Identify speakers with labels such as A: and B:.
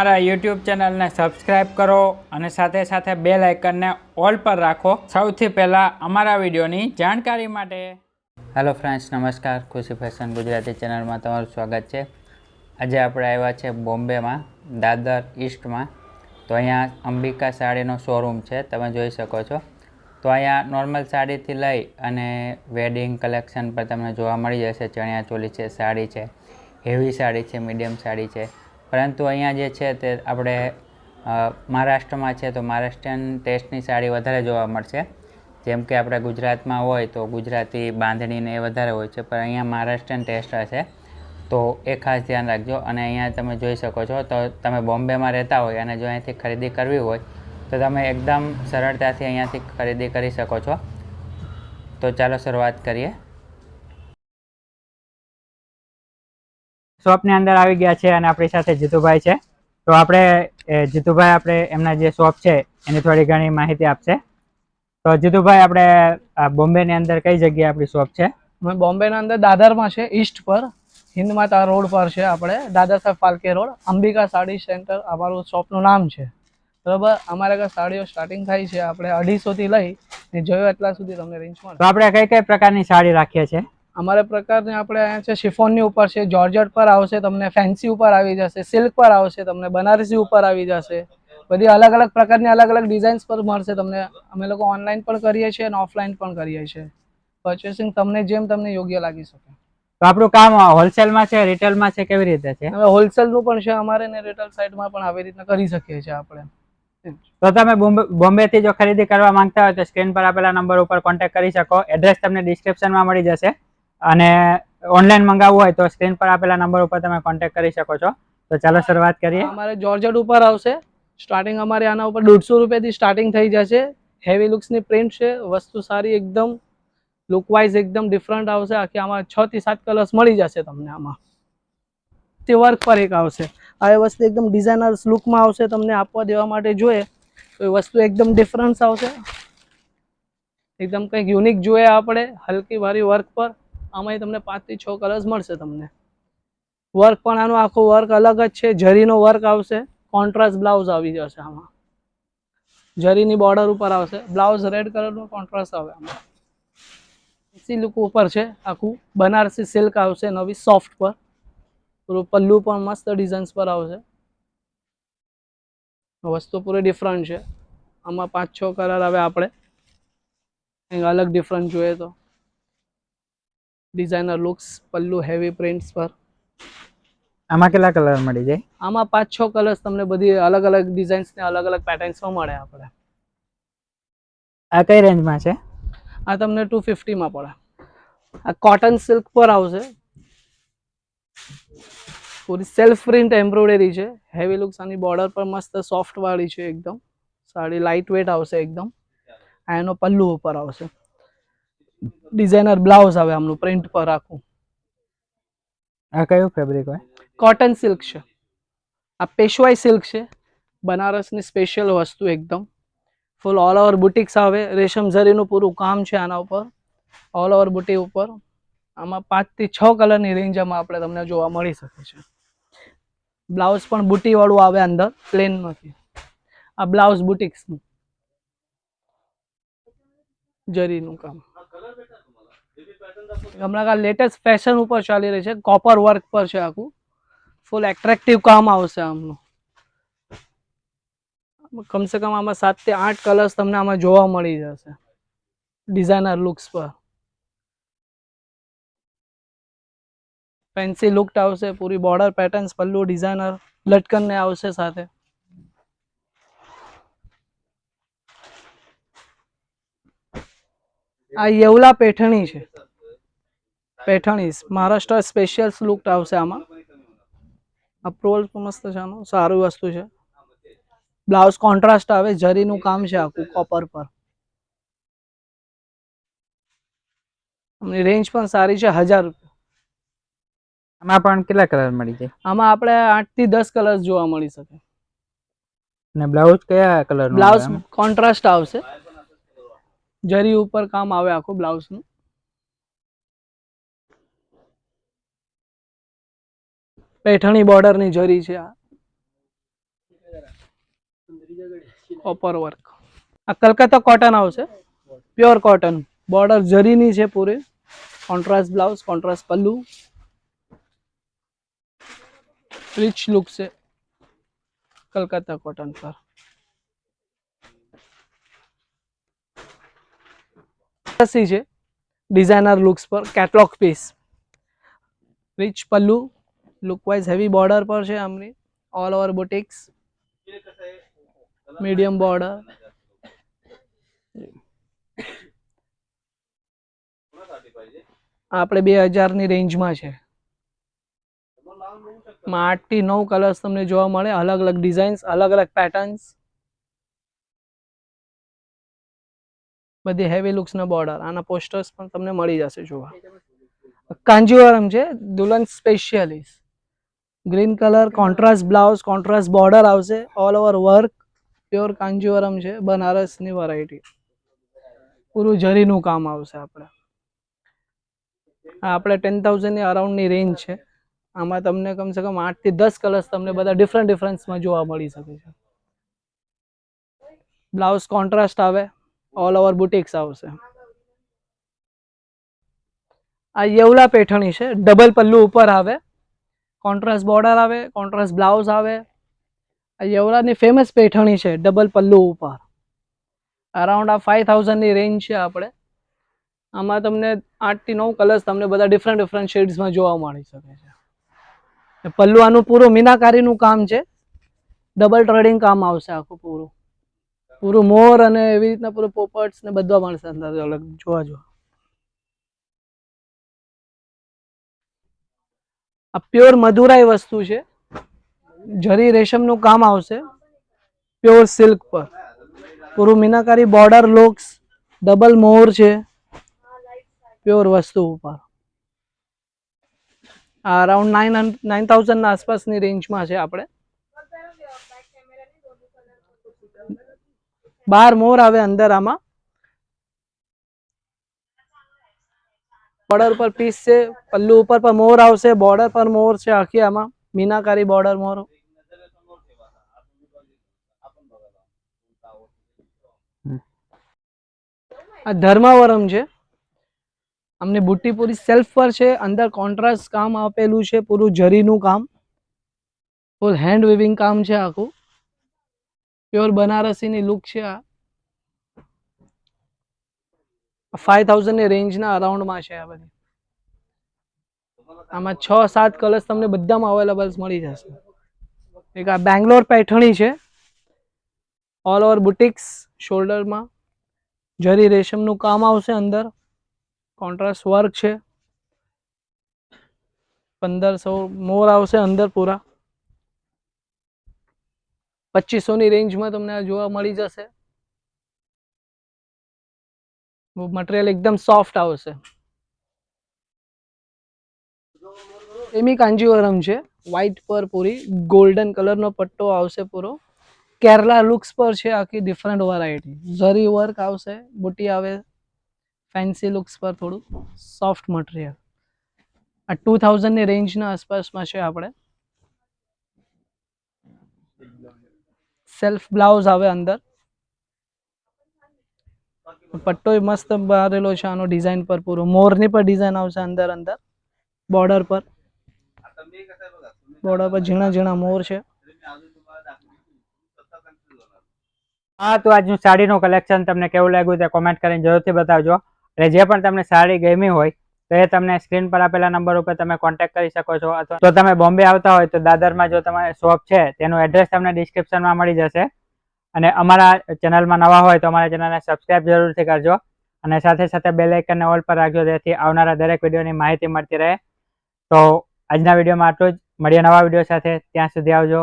A: મારા યુટ્યુબ ચેનલને સબસ્ક્રાઇબ કરો અને સાથે સાથે બે લાઇકનને ઓલ પર રાખો. સૌથી પહેલાં અમારા વિડીયોની જાણકારી માટે. હેલો ફ્રેન્ડ્સ નમસ્કાર. ખુશી ફેશન ગુજરાતી ચેનલમાં તમારું સ્વાગત છે. આજે આપણે આવ્યા છે બોમ્બેમાં, દાદર ઈસ્ટમાં. તો અહીંયા અંબિકા સાડીનો શોરૂમ છે, તમે જોઈ શકો છો. તો અહીંયા નોર્મલ સાડીથી લઈ અને વેડિંગ કલેક્શન પર તમને જોવા મળી જશે. ચણિયા ચોલી છે, સાડી છે હેવી સાડી છે મીડિયમ સાડી છે. પરંતુ અહીંયા જે છે તે આપણે મહારાષ્ટ્રમાં છે તો મહારાષ્ટ્રીયન ટેસ્ટની સાડી વધારે જોવા મળશે. જેમ કે આપણે ગુજરાતમાં હોય તો ગુજરાતી બાંધણીને એ વધારે હોય છે, પણ અહીંયા મહારાષ્ટ્રીયન ટેસ્ટ હશે તો એ ખાસ ધ્યાન રાખજો. અને અહીંયા તમે જોઈ શકો છો, તો તમે બોમ્બેમાં રહેતા હોય અને જો અહીંયાથી ખરીદી કરવી હોય, તો તમે એકદમ સરળતાથી અહીંયાથી ખરીદી કરી શકો છો. તો ચાલો શરૂઆત કરીએ. શોપની અંદર આવી ગયા છે અને આપણી સાથે જીતુભાઈ છે. તો આપણે એ, જીતુભાઈ આપણે એમના જે શોપ છે એની થોડી ઘણી માહિતી આપશે. તો જીતુભાઈ આપણે બોમ્બેની અંદર કઈ જગ્યાએ આપણી શોપ છે?
B: બોમ્બેના અંદર દાદરમાં છે ઈસ્ટ પર. હિન્દ માતા રોડ પર છે આપણે. Dadasaheb Phalke road. Ambika sari centre અમારું શોપનું નામ છે. બરાબર? અમારે આગળ સાડીઓ સ્ટાર્ટિંગ થાય છે. આપણે અઢીસોથી લઈ ને જોયો એટલા સુધી તમને રેન્જમાં
A: તો આપણે કઈ કઈ પ્રકારની સાડી રાખીએ છીએ?
B: અમારે પ્રકારની આપણે અહીંયા છે શિફોનની ઉપર છે જોર્જટ પર આવશે તમને ફેન્સી ઉપર આવી જશે સિલ્ક પર આવશે તમને બનારસી ઉપર આવી જશે. બધી અલગ અલગ પ્રકારની અલગ અલગ ડિઝાઇન્સ પર મળશે તમને. અમે લોકો ઓનલાઈન પણ કરીએ છીએ અને ઓફલાઈન પણ કરીએ છીએ. પરચેસિંગ તમને જેમ તમને યોગ્ય લાગી શકે.
A: તો આપણું કામ હોલસેલમાં છે રિટેલમાં છે કેવી રીતે છે?
B: હવે હોલસેલનું પણ છે અમારે ને રિટેલ સાઈડમાં પણ આવી રીતના કરી શકીએ છીએ આપણે.
A: તો તમે બોમ્બે બોમ્બેથી જો ખરીદી કરવા માંગતા હોય તો સ્ક્રીન પર આપેલા નંબર ઉપર કોન્ટેક્ટ કરી શકો. એડ્રેસ તમને ડિસ્ક્રિપ્શનમાં મળી જશે. અને ઓનલાઈન મંગાવવું હોય તો સ્ક્રીન પર આપેલા નંબર ઉપર તમે કોન્ટેક્ટ કરી શકો છો. તો ચાલો શરૂઆત કરીએ.
B: અમારે જોર્જેટ ઉપર આવશે. સ્ટાર્ટિંગ અમારે આના ઉપર દોઢસો રૂપિયાથી સ્ટાર્ટિંગ થઈ જશે. હેવી લુક્સની પ્રિન્ટ છે. વસ્તુ સારી એકદમ. લુકવાઇઝ એકદમ ડિફરન્ટ આવશે. આખી આમાં છ થી સાત કલર્સ મળી જશે તમને આમાં. તે વર્ક પર એક આવશે. આ વસ્તુ એકદમ ડિઝાઇનર્સ લુકમાં આવશે તમને આપવા દેવા માટે જોઈએ. તો એ વસ્તુ એકદમ ડિફરન્સ આવશે. એકદમ કંઈક યુનિક જોઈએ આપણે. હલકી ભારી વર્ક પર. આમાંય તમને પાંચથી છ કલર્સ મળશે તમને. વર્ક પણ આનું આખું વર્ક અલગ જ છે. જરીનો વર્ક આવશે કોન્ટ્રાસ્ટ બ્લાઉઝ આવી જશે આમાં. જરીની બોર્ડર ઉપર આવશે. બ્લાઉઝ રેડ કલરનો કોન્ટ્રાસ્ટ આવે આમાં. સિલ્ક ઉપર છે આખું. બનારસી સિલ્ક આવશે નવી સોફ્ટ પર. પલ્લુ પણ મસ્ત ડિઝાઇન્સ પર આવશે. વસ્તુ પૂરી ડિફરન્ટ છે. આમાં પાંચ છ કલર આવે આપણે. કંઈક અલગ ડિફરન્ટ જોઈએ તો. Designer looks pallu heavy prints પર.
A: આમાં કેટલા કલર મળી જાય?
B: આમાં પાંચ છ કલર્સ તમને બધી અલગ અલગ ડિઝાઇન્સ ને અલગ અલગ પેટર્ન્સમાં મળે આપણે
A: આ કઈ રેન્જમાં છે?
B: આ તમને ટુ ફિફ્ટીમાં પડે. આ કોટન સિલ્ક પર આવશે. પૂરી સેલ્ફ પ્રિન્ટ એમ્બ્રોઇડરી છે. હેવી લુક્સ આની બોર્ડર પર મસ્ત સોફ્ટ વાળી છે એકદમ. સાડી લાઇટ વેટ આવશે એકદમ. આ એનો પલ્લુ ઉપર આવશે. ડિઝાઇનર બ્લાઉઝ આવે આમનું પ્રિન્ટ પર આખું
A: આ કયું ફેબ્રિક હોય?
B: કોટન સિલ્ક છે. આ પેશવાઈ સિલ્ક છે. બનારસની સ્પેશિયલ વસ્તુ એકદમ. ફૂલ ઓલ ઓવર બુટિક્સ આવે. રેશમ ઝરીનું પૂરું કામ છે આના ઉપર. ઓલ ઓવર બુટી ઉપર. આમાં પાંચથી છ કલરની રેન્જમાં આપણે તમને જોવા મળી શકે છે. બ્લાઉઝ પણ બુટીવાળું આવે અંદર પ્લેન નથી. આ બ્લાઉઝ બુટિક્સનું જરીનું કામ. હમણાં આ લેટેસ્ટ ફેશન ઉપર ચાલી રહી છે. કોપર વર્ક પર છે આખું. ફૂલ એટ્રેક્ટિવ કામ આવશે આમનું. કમસે કમ આમાં સાતથી આઠ કલર્સ તમને આમાં જોવા મળી જશે. ડિઝાઇનર લુક્સ પર. ફેન્સી લુક આવશે, પૂરી બોર્ડર પેટર્ન્સ પલ્લુ ડિઝાઇનર લટકન ને આવશે સાથે. આ યવલા પેઠણી છે. પેઠણી મહારાષ્ટ્ર સ્પેશિયલ લુક આવશે આમાં. અપ્રુવલ મસ્ત છે આનું. સારું વસ્તુ છે. બ્લાઉઝ કોન્ટ્રાસ્ટ આવે જરીનું કામ છે આખું કોપર પર. રેન્જ પણ સારી છે હજાર રૂપિયા.
A: આમાં પણ કેટલા કલર મળી જાય?
B: આમાં આપણે આઠથી દસ કલર જોવા મળી શકે.
A: અને બ્લાઉઝ કયા કલર
B: બ્લાઉઝ કોન્ટ્રાસ્ટ આવશે. જરી ઉપર કામ આવે આખું બ્લાઉઝનું પેઠણી બોર્ડરની જરી છે આ. કોપર વર્ક આ કલકત્તા કોટન આવશે. પ્યોર કોટન બોર્ડર જરીની છે પૂરી. Contrast blouse contrast pallu. Rich look છે કલકત્તા કોટન પર. સી છે. ડિઝાઇનર લુક્સ પર. Catalogue piece rich pallu. Look wise heavy border પર છે આમની. All over boutiques medium border આપણે બે હજારની રેન્જમાં છે. માં આઠથી નવ કલર્સ તમને જોવા મળે. અલગ અલગ ડિઝાઇન્સ અલગ અલગ પેટર્ન્સ બધી હેવી લુક્સના બોર્ડર આના પોસ્ટર્સ પણ તમને મળી જશે જોવા. કાંજીવરમ છે, દુલ્હન specialist green colour contrast blouse contrast border આવશે. All over work pure Kanjeevaram છે, બનારસની વેરાયટી પૂરું જરીનું કામ આવશે આપણે. આપણે ટેન થાઉઝન્ડની અરાઉન્ડની રેન્જ છે. આમાં તમને કમસે કમ આઠથી દસ કલર્સ તમને બધા ડિફરન્ટ ડિફરન્સમાં જોવા મળી શકે છે. બ્લાઉઝ કોન્ટ્રાસ્ટ આવે ઓલ ઓવર બુટિક્સ આવશે. આ યવલા પેઠણી છે ડબલ પલ્લુ ઉપર આવે. કોન્ટ્રાસ્ટ બોર્ડર આવે કોન્ટ્રાસ્ટ બ્લાઉઝ આવે. આ યવરાજની ફેમસ પેઠણી છે ડબલ પલ્લુ ઉપર. અરાઉન્ડ આ ફાઈવ થાઉઝન્ડની રેન્જ છે આપણે. આમાં તમને આઠથી નવ કલર્સ તમને બધા ડિફરન્ટ ડિફરન્ટ શેડ્સમાં જોવા મળી શકે છે. પલ્લુ આનું પૂરું મીનાકારીનું કામ છે. ડબલ ટ્રેડિંગ કામ આવશે આખું પૂરું. પૂરું મોર અને એવી રીતના પૂરું પોપટ્સ ને બધા મળશે અંદર અલગ જોવા જો આ પ્યોર મધુરાઈ વસ્તુ છે. જરી રેશમનું કામ આવશે. પ્યોર સિલ્ક પર. પૂરું મીનાકારી બોર્ડર લુક્સ, ડબલ મોર છે. પ્યોર વસ્તુ ઉપર. આ અરાઉન્ડ નાઇન નાઇન થાઉઝન્ડના આસપાસની રેન્જમાં છે આપણે. બાર મોર આવે અંદર આમાં. બોર્ડર પર પીસ છે પલ્લુ ઉપર પર મોર આવશે બોર્ડર પર મોર છે આખી આમાં. મીનાકારી બોર્ડર મોર. આ ધર્માવરમ છે. અમને બુટ્ટી પૂરી સેલ્ફ પર છે અંદર કોન્ટ્રાસ્ટ કામ આપેલું છે પૂરું જરીનું કામ. ફૂલ હેન્ડ વિવિંગ કામ છે આખું. પ્યોર બનારસીની લુક છે આ. ફાઈવ થાઉઝન્ડની રેન્જના અરાઉન્ડમાં છે આ બધી. આમાં છ સાત કલર્સ તમને બધામાં અવેલેબલ્સ મળી જશે. એક આ બેંગ્લોર પેઠણી છે. ઓલ ઓવર બુટિક્સ શોલ્ડરમાં જરી રેશમનું કામ આવશે અંદર. કોન્ટ્રાસ્ટ વર્ક છે. પંદરસો મોર આવશે અંદર પૂરા. પચીસોની રેન્જમાં તમને આ જોવા મળી જશે. મટીરિયલ એકદમ સોફ્ટ આવશે. એમી કાંજીવરમ છે. વ્હાઈટ પર પૂરી ગોલ્ડન કલરનો પટ્ટો આવશે પૂરો. કેરલા લુક્સ પર છે આખી ડિફરન્ટ વેરાયટી ઝરી વર્ક આવશે, બુટી આવે ફેન્સી લુક્સ પર થોડું સોફ્ટ મટીરિયલ આ ટુ થાઉઝન્ડની રેન્જના આસપાસમાં છે આપણે. સેલ્ફ બ્લાઉઝ આવે અંદર. પટ્ટો મસ્ત મારેલો છે, આનો ડિઝાઇન પર પૂરો. મોરની પર ડિઝાઇન આવશે અંદર અંદર. બોર્ડર પર. બોર્ડર પર ઝીણા ઝીણા મોર છે.
A: હા, તો આજનું સાડીનું કલેક્શન તમને કેવું લાગ્યું તે કોમેન્ટ કરીને જરૂરથી બતાવજો. અને જે પણ તમને સાડી ગમી હોય, તો એ તમને સ્ક્રીન પર આપેલા નંબર ઉપર તમે કોન્ટેક્ટ કરી શકો છો. અથવા તો તમે બોમ્બે આવતા હોય, તો દાદરમાં જો તમારે શોપ છે, તેનું એડ્રેસ તમને ડિસ્ક્રિપ્શનમાં મળી જશે. અને અમારા ચેનલમાં નવા હોય તો અમારા ચેનલને સબસ્ક્રાઇબ જરૂરથી કરજો. અને સાથે સાથે બે લાઇકનને ઓલ પર રાખજો, જેથી આવનારા દરેક વિડીયોની માહિતી મળતી રહે. તો આજના વિડીયોમાં આટલું જ. મળીએ નવા વીડિયો સાથે. ત્યાં સુધી આવજો.